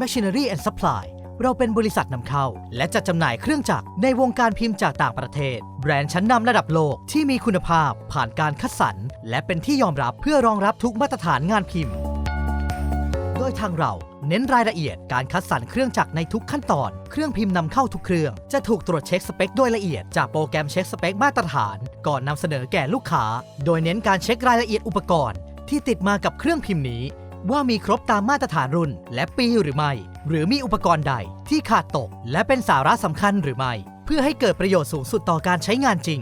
Machinery and Supply เราเป็นบริษัทนำเข้า และจัดจำหน่ายเครื่องจักรในวงการพิมพ์จากต่างประเทศ แบรนด์ชั้นนำระดับโลกที่มีคุณภาพผ่านการคัดสรร และเป็นที่ยอมรับเพื่อรองรับทุกมาตรฐานงานพิมพ์ โดยทางเราเน้นรายละเอียดการคัดสรรเครื่องจักรในทุกขั้นตอน เครื่องพิมพ์นำเข้าทุกเครื่อง จะถูกตรวจเช็คสเปคโดยละเอียดจากโปรแกรมเช็คสเปคมาตรฐาน ก่อนนำเสนอแก่ลูกค้า โดยเน้นการเช็ครายละเอียดอุปกรณ์ ที่ติดมากับเครื่องพิมพ์นี้ ว่ามีครบตามมาตรฐานรุ่น และปีหรือไม่ หรือมีอุปกรณ์ใดที่ขาดตก และเป็นสาระสำคัญหรือไม่ เพื่อให้เกิดประโยชน์สูงสุดต่อการใช้งานจริง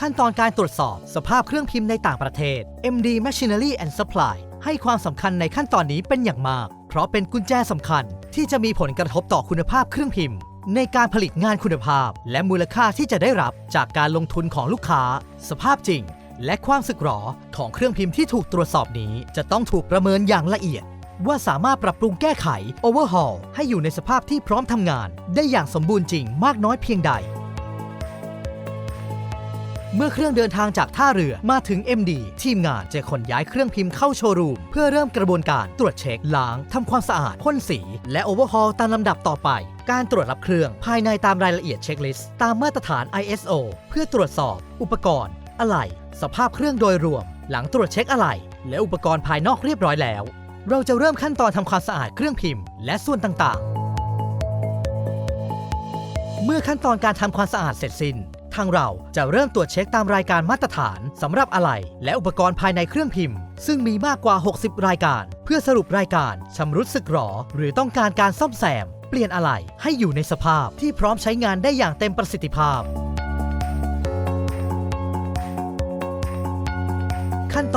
ขั้นตอนการตรวจสอบสภาพเครื่องพิมพ์ในต่างประเทศ MD Machinery and Supply ให้ความสำคัญในขั้นตอนนี้เป็นอย่างมาก เพราะเป็นกุญแจสำคัญที่จะมีผลกระทบต่อคุณภาพเครื่องพิมพ์ ในการผลิตงานคุณภาพ และมูลค่าที่จะได้รับจากการลงทุนของลูกค้า สภาพจริง และความสึกหรอของเครื่องพิมพ์ที่ถูกตรวจสอบนี้ จะต้องถูกประเมินอย่างละเอียด ว่าสามารถปรับปรุงแก้ไข overhaul ให้อยู่ในสภาพที่พร้อมทำงาน ได้อย่างสมบูรณ์จริงมากน้อยเพียงใด เมื่อเครื่องเดินทางจากท่าเรือมาถึง MD ทีมงานจะขนย้ายเครื่องพิมพ์เข้าโชว์รูม เพื่อเริ่มกระบวนการตรวจเช็คล้างทำความสะอาดพ่นสี และโอเวอร์ฮอลตามลำดับต่อไปการตรวจรับเครื่องภายในตามรายละเอียดเช็คลิสต์ตามมาตรฐาน ISO เพื่อตรวจสอบ อุปกรณ์ อะไหล่ สภาพเครื่องโดยรวม หลังตรวจเช็คอะไหล่และอุปกรณ์ภายนอกเรียบร้อยแล้ว เราจะเริ่มขั้นตอนทำความสะอาดเครื่องพิมพ์ และส่วนต่างๆ เมื่อขั้นตอนการทำความสะอาดเสร็จสิ้น ทางเราจะเริ่มตรวจเช็คตามรายการมาตรฐานสำหรับอะไหล่และอุปกรณ์ภายในเครื่องพิมพ์ ซึ่งมีมากกว่า 60 รายการ เพื่อสรุปรายการชำรุดสึกหรอ หรือต้องการการซ่อมแซม เปลี่ยนอะไหล่ให้อยู่ในสภาพที่พร้อมใช้งานได้อย่างเต็มประสิทธิภาพ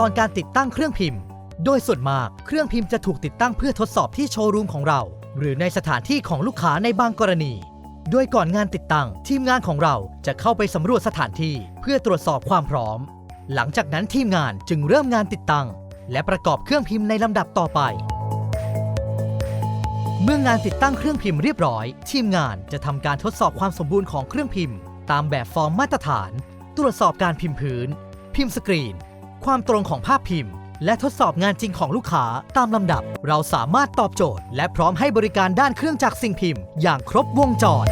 ตอนการติดตั้งเครื่องพิมพ์ โดยส่วนมากเครื่องพิมพ์จะถูกติดตั้งเพื่อทดสอบที่โชว์รูมของเรา หรือในสถานที่ของลูกค้าในบางกรณี โดยก่อนงานติดตั้ง ทีมงานของเราจะเข้าไปสำรวจสถานที่เพื่อตรวจสอบความพร้อม หลังจากนั้นทีมงานจึงเริ่มงานติดตั้ง และประกอบเครื่องพิมพ์ในลำดับต่อไป เมื่องานติดตั้งเครื่องพิมพ์เรียบร้อย ทีมงานจะทำการทดสอบความสมบูรณ์ของเครื่องพิมพ์ ตามแบบฟอร์มมาตรฐาน ตรวจสอบการพิมพ์พื้น พิมพ์สกรีน ความตรงของภาพพิมพ์ และทดสอบงานจริงของลูกค้าตามลำดับ เราสามารถตอบโจทย์ และพร้อมให้บริการด้านเครื่องจักรสิ่งพิมพ์ อย่างครบวงจร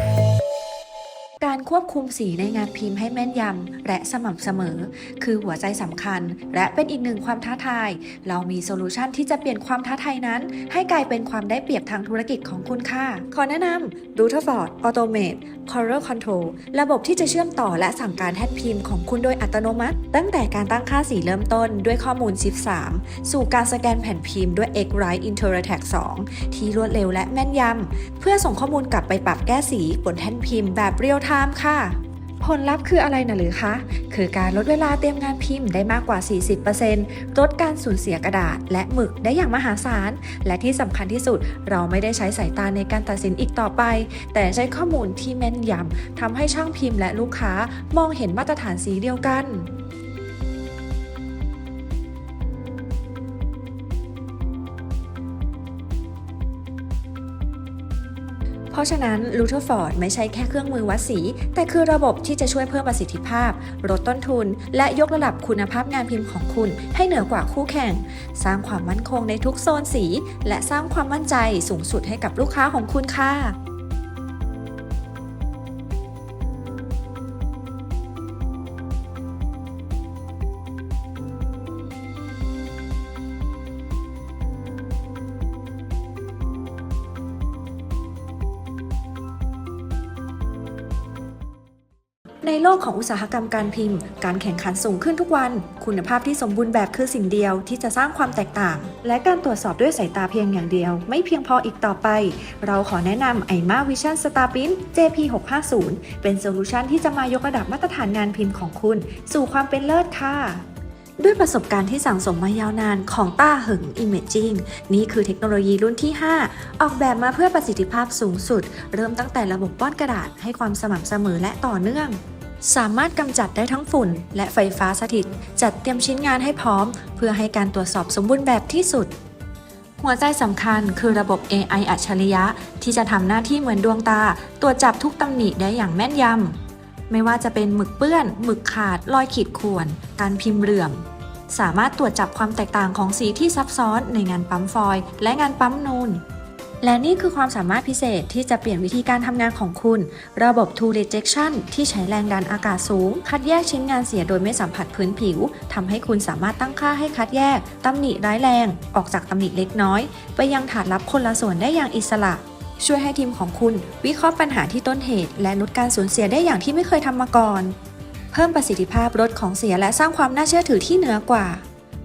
การควบคุมสีในงานพิมพ์ให้แม่นยำและสม่ำเสมอ คือหัวใจสำคัญ และเป็นอีกหนึ่งความท้าทาย เรามีโซลูชันที่จะเปลี่ยนความท้าทายนั้น ให้กลายเป็นความได้เปรียบทางธุรกิจของคุณค่ะ ขอแนะนำ r u t e r f o r d Automate Color Control ระบบที่จะเชื่อมต่อและสั่งการแทนพิมพ์ของคุณโดยอัตโนมัติ ตั้งแต่การตั้งค่าสีเริ่มต้นด้วยข้อมูลชิป3สู่การสแกนแผ่นพิมพ์ด้วย X-Rite Interattack 2ที่รวดเร็วและแม่นยำเพื่อส่งข้อมูลกลับไปปรับแก้สีบนแท่นพิมพ์แบบเรียลไทม์ค่ะ ผลลัพธ์คืออะไรนะหรือคะ คือการลดเวลาเตรียมงานพิมพ์ได้มากกว่า 40%ลดการสูญเสียกระดาษ และหมึกได้อย่างมหาศาล และที่สำคัญที่สุด เราไม่ได้ใช้สายตาในการตัดสินอีกต่อไป แต่ใช้ข้อมูลที่แม่นยำทำให้ช่างพิมพ์และลูกค้ามองเห็นมาตรฐานสีเดียวกัน เพราะฉะนั้นลูเทอร์ฟอร์ดไม่ใช่แค่เครื่องมือวัดสี แต่คือระบบที่จะช่วยเพิ่มประสิทธิภาพ ลดต้นทุน และยกระดับคุณภาพงานพิมพ์ของคุณให้เหนือกว่าคู่แข่ง สร้างความมั่นคงในทุกโซนสี และสร้างความมั่นใจสูงสุดให้กับลูกค้าของคุณค่ะ โลกของอุตสาหกรรมการพิมพ์ การแข่งขันสูงขึ้นทุกวัน คุณภาพที่สมบูรณ์แบบคือสิ่งเดียวที่จะสร้างความแตกต่าง และการตรวจสอบด้วยสายตาเพียงอย่างเดียว ไม่เพียงพออีกต่อไป เราขอแนะนำ iMa Vision Star Print JP650 เป็นโซลูชันที่จะมายกระดับมาตรฐานงานพิมพ์ของคุณ สู่ความเป็นเลิศค่ะด้วยประสบการณ์ที่สั่งสมมายาวนานของต้าเหิง Imaging นี่คือเทคโนโลยีรุ่นที่ 5 ออกแบบมาเพื่อประสิทธิภาพสูงสุด เริ่มตั้งแต่ระบบป้อนกระดาษให้ความสม่ำเสมอและต่อเนื่อง สามารถกำจัดได้ทั้งฝุ่น และไฟฟ้าสถิต จัดเตรียมชิ้นงานให้พร้อม เพื่อให้การตรวจสอบสมบูรณ์แบบที่สุด หัวใจสำคัญคือระบบ AI อัจฉริยะ ที่จะทำหน้าที่เหมือนดวงตา ตรวจจับทุกตำหนิได้อย่างแม่นยำไม่ว่าจะเป็นหมึกเปื้อน หมึกขาด รอยขีดข่วน การพิมพ์เหลื่อม สามารถตรวจจับความแตกต่างของสีที่ซับซ้อนในงานปั๊มฟอยล์และงานปั๊มนูน และนี่คือความสามารถพิเศษที่จะเปลี่ยนวิธีการทำงานของคุณ ระบบ Tool Rejection ที่ใช้แรงดันอากาศสูง คัดแยกชิ้นงานเสียโดยไม่สัมผัสพื้นผิวทำให้คุณสามารถตั้งค่าให้คัดแยกตำหนิร้ายแรง ออกจากตำหนิเล็กน้อย ไปยังฐานลับคนละส่วนได้อย่างอิสระ ช่วยให้ทีมของคุณ วิเคราะห์ปัญหาที่ต้นเหตุ และลดการสูญเสียได้อย่างที่ไม่เคยทำมาก่อน เพิ่มประสิทธิภาพลดของเสียและสร้างความน่าเชื่อถือที่เหนือกว่า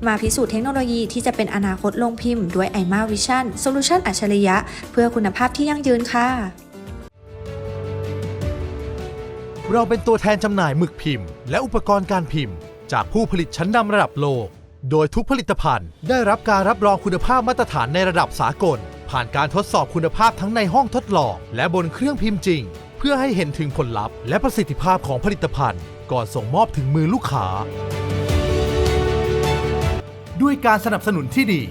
มาพิสูจน์เทคโนโลยีที่จะเป็นอนาคตลงพิมพ์ด้วย i m a Vision Solution อัจฉริยะ เพื่อคุณภาพที่ยั่งยืนค่ะ เราเป็นตัวแทนจำหน่ายหมึกพิมพ์ และอุปกรณ์การพิมพ์ จากผู้ผลิตชั้นนำระดับโลก โดยทุกผลิตภัณฑ์ ได้รับการรับรองคุณภาพมาตรฐานในระดับสากล ผ่านการทดสอบคุณภาพทั้งในห้องทดลอง และบนเครื่องพิมพ์จริง เพื่อให้เห็นถึงผลลัพธ์และประสิทธิภาพของผลิตภัณฑ์ ก่อนส่งมอบถึงมือลูกค้า ด้วยการสนับสนุนที่ดี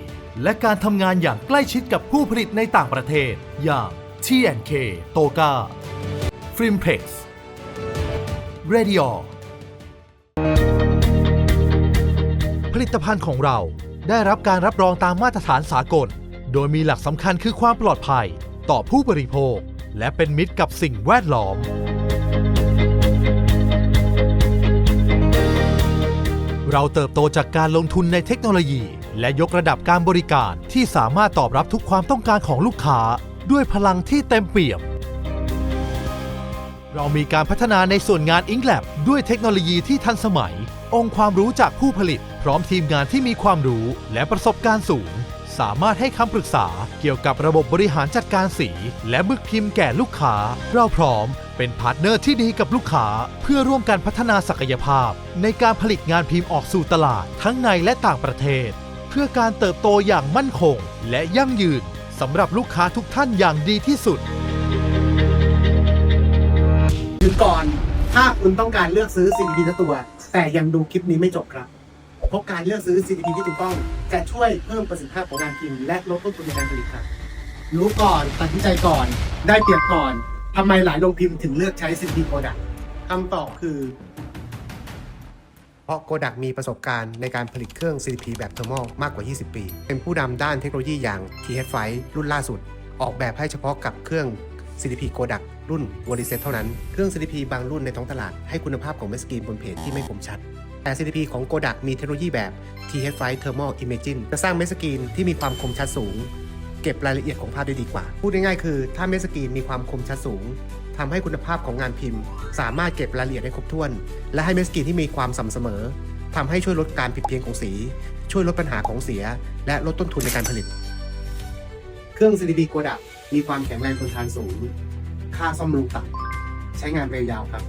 และการทำงานอย่างใกล้ชิดกับผู้ผลิตในต่างประเทศ อย่าง T&K t o g a f r i m p e x r a d i o ผลิตภัณฑ์ของเราได้รับการรับรองตามมาตรฐานสากล โดยมีหลักสำคัญคือความปลอดภัย ต่อผู้บริโภค และเป็นมิตรกับสิ่งแวดล้อม เราเติบโตจากการลงทุนในเทคโนโลยี และยกระดับการบริการที่สามารถตอบรับทุกความต้องการของลูกค้า ด้วยพลังที่เต็มเปี่ยม เรามีการพัฒนาในส่วนงาน InkLab ด้วยเทคโนโลยีที่ทันสมัย องค์ความรู้จากผู้ผลิต พร้อมทีมงานที่มีความรู้และประสบการณ์สูง สามารถให้คำปรึกษาเกี่ยวกับระบบบริหารจัดการสี และมึกพิมพ์แก่ลูกค้า เราพร้อม เป็นพาร์ทเนอร์ที่ดีกับลูกค้า เพื่อร่วมกันพัฒนาศักยภาพ ในการผลิตงานพิมพ์ออกสู่ตลาดทั้งในและต่างประเทศ เพื่อการเติบโตอย่างมั่นคง และยั่งยืนสำหรับลูกค้าทุกท่านอย่างดีที่สุดหรือก่อน ถ้าคุณต้องการเลือกซื้อ CDP ทั้งตัว แต่ยังดูคลิปนี้ไม่จบครับ เพราะการเลือกซื้อ CDP ที่ถูกต้องจะช่วยเพิ่มประสิทธิภาพของงานพิมพ์และลดต้นทุนในการผลิตครับ รู้ก่อนตัดสินใจก่อน ได้เปรียบก่อน ทำไมหลายโรงพิมพ์ถึงเลือกใช้ CDP Product คำตอบคือ เพราะโกดักมีประสบการณ์ในการผลิตเครื่อง CDP แบบเทอร์โมมากกว่า 20 ปี เป็นผู้นำด้านเทคโนโลยีอย่าง TH5 รุ่นล่าสุด ออกแบบให้เฉพาะกับเครื่อง CDP โกดักรุ่นวอลิเซตเท่านั้น เครื่อง CDP บางรุ่นในท้องตลาดให้คุณภาพของเมสกรีนบนเพจที่ไม่คมชัด แต่ CDP ของโกดักมีเทคโนโลยีแบบ TH5 Thermal Imaging จะสร้างเมสกรีนที่มีความคมชัดสูง เก็บรายละเอียดของภาพได้ดีกว่า พูดง่ายๆคือ ถ้าเมสกีนมีความคมชัดสูงทำให้คุณภาพของงานพิมพ์ สามารถเก็บรายละเอียดได้ครบถ้วน และให้เมสกีนที่มีความสม่ำเสมอทำให้ช่วยลดการผิดเพี้ยนของสี ช่วยลดปัญหาของเสีย และลดต้นทุนในการผลิต เครื่อง CDP โกดักมีความแข็งแรงทนทานสูง ค่าซ่อมบำรุงต่ำใช้งานระยะยาวครับ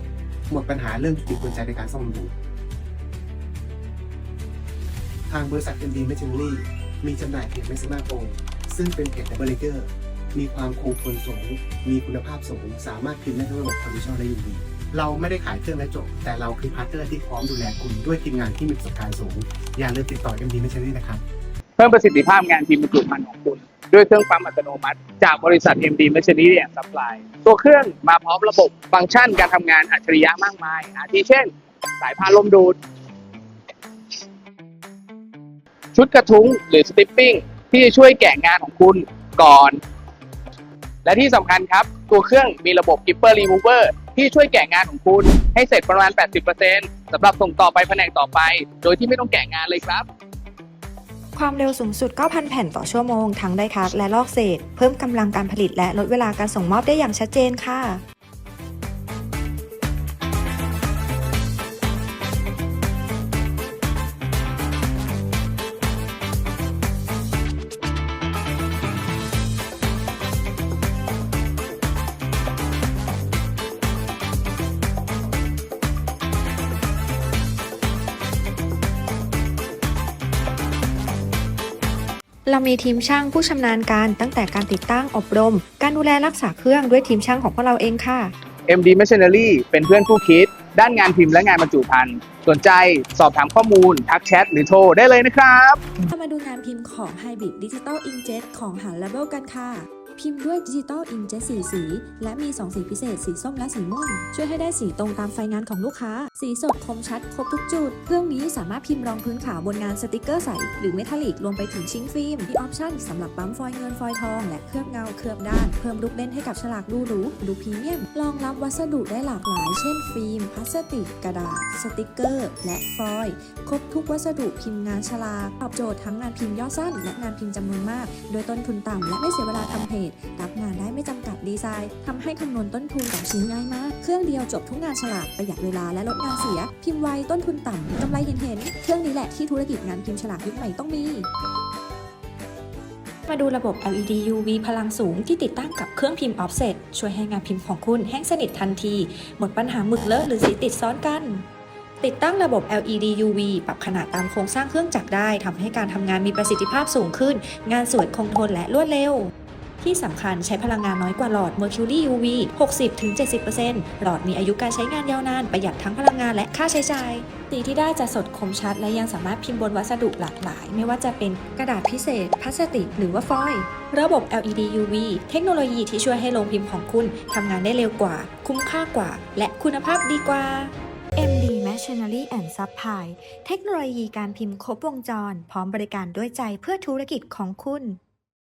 หมดปัญหาเรื่องจุดติดกุญแจในการซ่อมบำรุงทางบริษัท MD Machinery มีจำหน่ายเพจ Maxima Pro ซึ่ึ่งเป็นเพจดับเบิลเลเกอร์ มีความคงทนสูง มีคุณภาพสูง สามารถพิมพ์ได้ทั้งระบบคอมพิวเตอร์และยูวีเราไม่ได้ขายเครื่องและจบ แต่เราคือพาร์ทเนอร์ที่พร้อมดูแลคุณด้วยทีมงานที่มีประสบการณ์สูง อย่าลืมติดต่อ MD Machinery นะครับ เพิ่มประสิทธิภาพงานพิมพ์บรรจุภัณฑ์ของคุณ ด้วยเครื่องปั๊มอัตโนมัติ จากบริษัท MD Machinery and Supply ตัวเครื่องมาพร้อมระบบฟังก์ชันการทำงานอัจฉริยะมากมายอาทิเช่น สายพานลมดูดชุดกระทุ้งหรือสติปปิ้ง ที่จะช่วยแกะงานของคุณก่อน และที่สำคัญครับ ตัวเครื่องมีระบบ Gipper Remover ที่ช่วยแกะงานของคุณให้เสร็จประมาณ 80%สำหรับส่งต่อไปแผนกต่อไป โดยที่ไม่ต้องแกะงานเลยครับ ความเร็วสูงสุด 9,000 แผ่นต่อชั่วโมง ทั้งได้คัดและลอกเศษ เพิ่มกำลังการผลิตและลดเวลาการส่งมอบได้อย่างชัดเจนค่ะ เรามีทีมช่างผู้ชำนาญการตั้งแต่การติดตั้งอบรม การดูแลรักษาเครื่องด้วยทีมช่างของพวกเราเองค่ะ MD Machinery เป็นเพื่อนคู่คิด ด้านงานพิมพ์และงานบรรจุภัณฑ์สนใจสอบถามข้อมูล ทักแชท หรือโทรได้เลยนะครับเรามาดูงานพิมพ์ของ Hybrid Digital Inkjet ของหัน Label กันค่ะ พิมพ์ด้วยดิจิตอลอิงเจสีสี และมี 2 สีพิเศษ สีส้มและสีม่วง ช่วยให้ได้สีตรงตามไฟงานของลูกค้า สีสดคมชัด ครบทุกจุด เครื่องนี้สามารถพิมพ์รองพื้นขาวบนงานสติกเกอร์ใส หรือเมทัลลิกรวมไปถึงชิ้นฟิล์มมีออปชั่นสำหรับปั๊มฟอยเงินฟอยทอง และเคลือบเงาเคลือบด้าน เพิ่มลูกเล่นให้กับฉลากดูหรูดูพรีเมียมรองรับวัสดุได้หลากหลาย เช่น ฟิล์มพลาสติก กระดาษ สติกเกอร์ และฟอยล์ครบทุกวัสดุพิมพ์งานฉลากตอบโจทย์ทั้งงานพิมพ์ย่อสั้น และงานพิมพ์จำนวนมาก โดยต้นทุนต่ำและไม่เสียเวลาทำเพจรับงานได้ไม่จำกัดดีไซน์ทำให้คำนวณต้นทุนต่อชิ้นง่ายมาก เครื่องเดียวจบทุกงานฉลากประหยัดเวลาและลดงานเสีย พิมพ์ไวต้นทุนต่ำกำไรเห็นเห็นเครื่องนี้แหละที่ธุรกิจงานพิมพ์ฉลากยุคใหม่ต้องมีมาดูระบบ LED UV พลังสูงที่ติดตั้งกับเครื่องพิมพ์ Offset ช่วยให้งานพิมพ์ของคุณแห้งสนิททันที หมดปัญหาหมึกเลอะหรือสีติดซ้อนกัน ติดตั้งระบบ LED UV ปรับขนาดตามโครงสร้างเครื่องจักรได้ทำให้การทำงานมีประสิทธิภาพสูงขึ้น งานสวยคงทนและรวดเร็ว ที่สำคัญใช้พลังงานน้อยกว่าหลอด Mercury UV 60-70%หลอดมีอายุการใช้งานยาวนานประหยัดทั้งพลังงานและค่าใช้จ่ายสีที่ได้จะสดคมชัด และยังสามารถพิมพ์บนวัสดุหลากหลาย ไม่ว่าจะเป็นกระดาษพิเศษ พลาสติก หรือว่าฟอยล์ระบบ LED UV เทคโนโลยีที่ช่วยให้โรงพิมพ์ของคุณทำงานได้เร็วกว่า คุ้มค่ากว่า และคุณภาพดีกว่า MD Machinery and Supply เทคโนโลยีการพิมพ์ครบวงจร พร้อมบริการด้วยใจเพื่อธุรกิจของคุณ